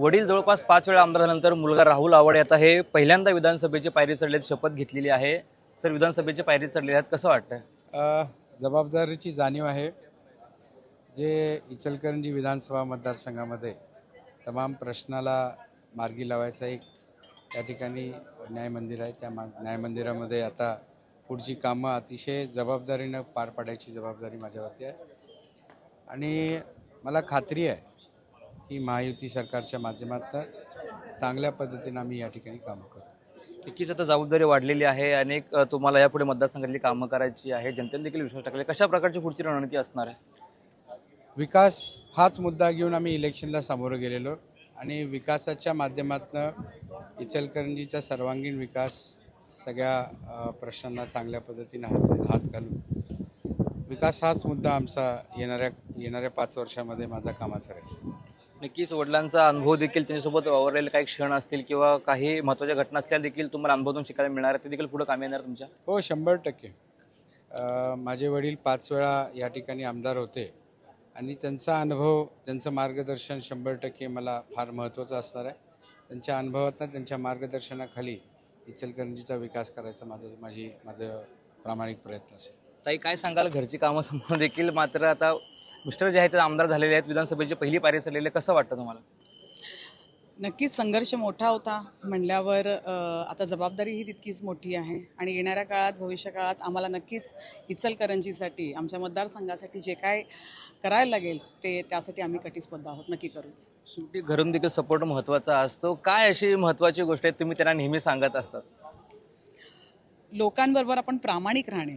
वडील जवळपास पाच वेळा आमदार झाल्यानंतर मुलगा राहुल आवड आता हे पहिल्यांदा विधानसभेची पायरी चढले शपथ घेतलेली आहे. सर विधानसभेची पायरी चढलेली आहेत कसं वाटतं जबाबदारीची जाणीव आहे. जे इचलकरंजी विधानसभा मतदारसंघामध्ये तमाम प्रश्नाला मार्गी लावायचा एक त्या ठिकाणी न्याय मंदिर आहे. त्या मा न्याय मंदिरामध्ये आता पुढची कामं अतिशय जबाबदारीनं पार पाडायची जबाबदारी माझ्यावरती आहे. आणि मला खात्री आहे की महायुती सरकारच्या माध्यमातून चांगल्या पद्धतीनं आम्ही या ठिकाणी कामं करू नक्कीच आता जबाबदारी वाढलेली आहे अनेक तुम्हाला यापुढे मतदारसंघातली कामं करायची आहे. जनतेने देखील विश्वास टाकले कशा प्रकारची पुढची रणनीती असणार आहे? विकास हाच मुद्दा घेऊन आम्ही इलेक्शनला सामोरं गेलेलो आणि विकासाच्या माध्यमातून इचलकरंजीचा सर्वांगीण विकास सगळ्या प्रश्नांना चांगल्या पद्धतीनं हात हात घालून विकास हाच मुद्दा आमचा येणाऱ्या येणाऱ्या पाच वर्षामध्ये माझा कामाचा राहील. नक्कीच वडिलांचा अनुभव देखील त्यांच्यासोबत वावरलेले काही क्षण असतील किंवा काही महत्त्वाच्या घटना असल्या देखील तुम्हाला अनुभवातून शिकायला मिळणार आहे ते देखील पुढे काम येणार तुमच्या? हो शंभर टक्के. माझे वडील पाच वेळा या ठिकाणी आमदार होते आणि त्यांचा अनुभव त्यांचं मार्गदर्शन शंभर टक्के मला फार महत्त्वाचं असणार आहे. त्यांच्या अनुभवातनं त्यांच्या मार्गदर्शनाखाली इचलकरंजीचा विकास करायचा माझं माझी माझं प्रामाणिक प्रयत्न असेल. ताई काय सांगाल? घरची कामं समोर देखील मात्र आता मिस्टर जे आहेत ते आमदार झालेले आहेत. विधानसभेची पहिली पायरी चढलेले कसं वाटतं तुम्हाला? नक्कीच संघर्ष मोठा होता. म्हणल्यावर आता जबाबदारी ही तितकीच मोठी आहे. आणि येणाऱ्या काळात भविष्य काळात आम्हाला नक्कीच इचलकरंजीसाठी आमच्या मतदारसंघासाठी जे काय करायला लागेल ते त्यासाठी आम्ही कटिस्बद्ध आहोत. नक्की करूच. शेवटी घरून देखील सपोर्ट महत्त्वाचा असतो. काय अशी महत्त्वाची गोष्ट आहे तुम्ही त्यांना नेहमी सांगत असतात? लोकांबरोबर आपण प्रामाणिक राहणे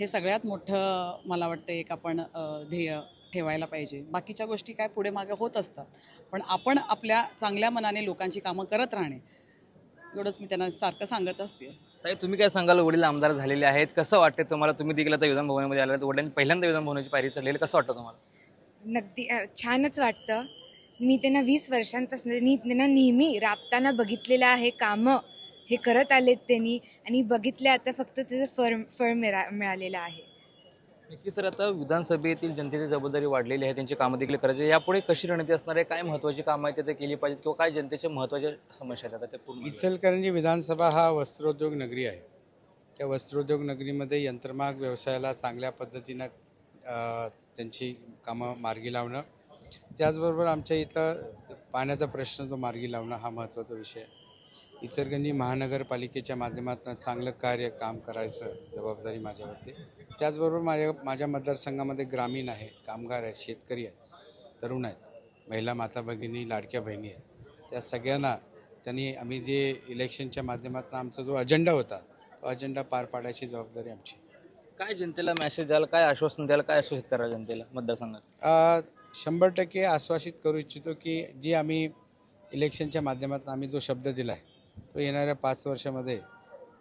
हे सगळ्यात मोठं मला वाटतं एक आपण ध्येय ठेवायला पाहिजे. बाकीच्या गोष्टी काय पुढे मागे होत असतात. पण आपण आपल्या चांगल्या मनाने लोकांची कामं करत राहणे एवढंच मी त्यांना सारखं सांगत असते. ताई तुम्ही काय सांगाल? वडील आमदार झालेले आहेत. कसं वाटतं तुम्हाला? तुम्ही देखील आता विधान भवनामध्ये आला वडिलांनी पहिल्यांदा विधान भवनाची पायरी चढलेली कसं वाटतं तुम्हाला? नक्की छानच वाटतं. मी त्यांना वीस वर्षांपासून मी त्यांना नेहमी राबताना बघितलेलं आहे कामं. हे करत आलेत त्यांनी आणि बघितले आता फक्त त्याचं फळ फळ मिळा मिळालेलं आहे. नक्की सर आता विधानसभेतील जनतेची जबाबदारी वाढलेली आहे त्यांची कामं देखील करायची. यापुढे कशी रणनीती असणार आहे? काय महत्त्वाची कामं आहेत ते केली पाहिजेत किंवा काय जनतेच्या महत्त्वाच्या समस्या आहेत? आता ते पूर्ण इचलकरंजी विधानसभा हा वस्त्रोद्योग नगरी आहे. त्या वस्त्रोद्योग नगरीमध्ये यंत्रमाग व्यवसायाला चांगल्या पद्धतीनं त्यांची कामं मार्गी लावणं त्याचबरोबर आमच्या इथं पाण्याचा प्रश्न जो मार्गी लावणं हा महत्त्वाचा विषय आहे. इचलकरंजी महानगरपालिकेच्या माध्यमातून चांगलं कार्य काम करायचं जबाबदारी माझ्यावरती. त्याचबरोबर माझ्या माझ्या मतदारसंघामध्ये ग्रामीण आहे कामगार आहेत शेतकरी आहेत तरुण आहेत महिला माता भगिनी लाडक्या बहिणी आहेत. त्या सगळ्यांना त्यांनी आम्ही जे इलेक्शनच्या माध्यमातून आमचा जो अजेंडा होता तो अजेंडा पार पाडायची जबाबदारी आमची. काय जनतेला मेसेज द्याल काय आश्वासन द्याल काय आश्वासित कराल जनतेला मतदारसंघात शंभर टक्के आश्वासित करू इच्छितो की जी आम्ही इलेक्शनच्या माध्यमातून आम्ही जो शब्द दिला आहे तो येणाऱ्या पाच वर्षामध्ये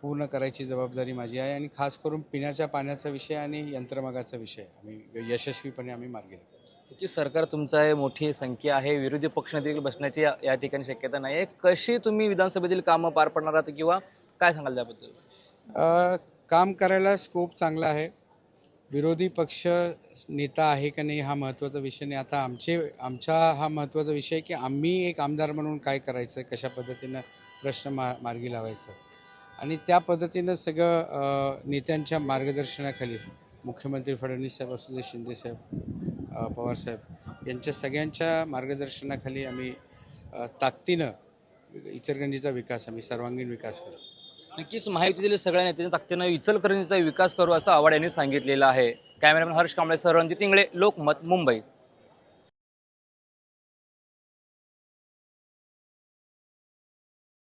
पूर्ण करायची जबाबदारी माझी आहे आणि खास करून पिण्याच्या पाण्याचा विषय आणि यंत्रमागाचा विषय. आम्ही यशस्वीपणे आम्ही मार्गी लावू. की सरकार तुमचं आहे मोठी संख्या आहे विरोधी पक्ष देखील बसण्याची या या ठिकाणी शक्यता नाही आहे कशी तुम्ही विधानसभेतील कामं पार पडणार आहात किंवा काय सांगाल त्याबद्दल? काम करायला स्कोप चांगला आहे. विरोधी पक्ष नेता आहे का नाही हा महत्त्वाचा विषय नाही. आता आमचे आमचा हा महत्त्वाचा विषय की आम्ही एक आमदार म्हणून काय करायचं कशा पद्धतीनं प्रश्न मा मार्गी लावायचं. आणि त्या पद्धतीनं सगळं नेत्यांच्या मार्गदर्शनाखाली मुख्यमंत्री फडणवीस साहेब असू दे शिंदेसाहेब पवारसाहेब यांच्या सगळ्यांच्या मार्गदर्शनाखाली आम्ही ताकदीनं इचलकरंजीचा विकास आम्ही सर्वांगीण विकास करू नक्कीच माहितीतील सगळ्या नेत्यांच्या ताकदीनं इचलकरंजीचा विकास करू असं आवाड यांनी सांगितलेलं आहे. Cameraman Harsh Kamble sir Ranjit Ingle Lokmat Mumbai.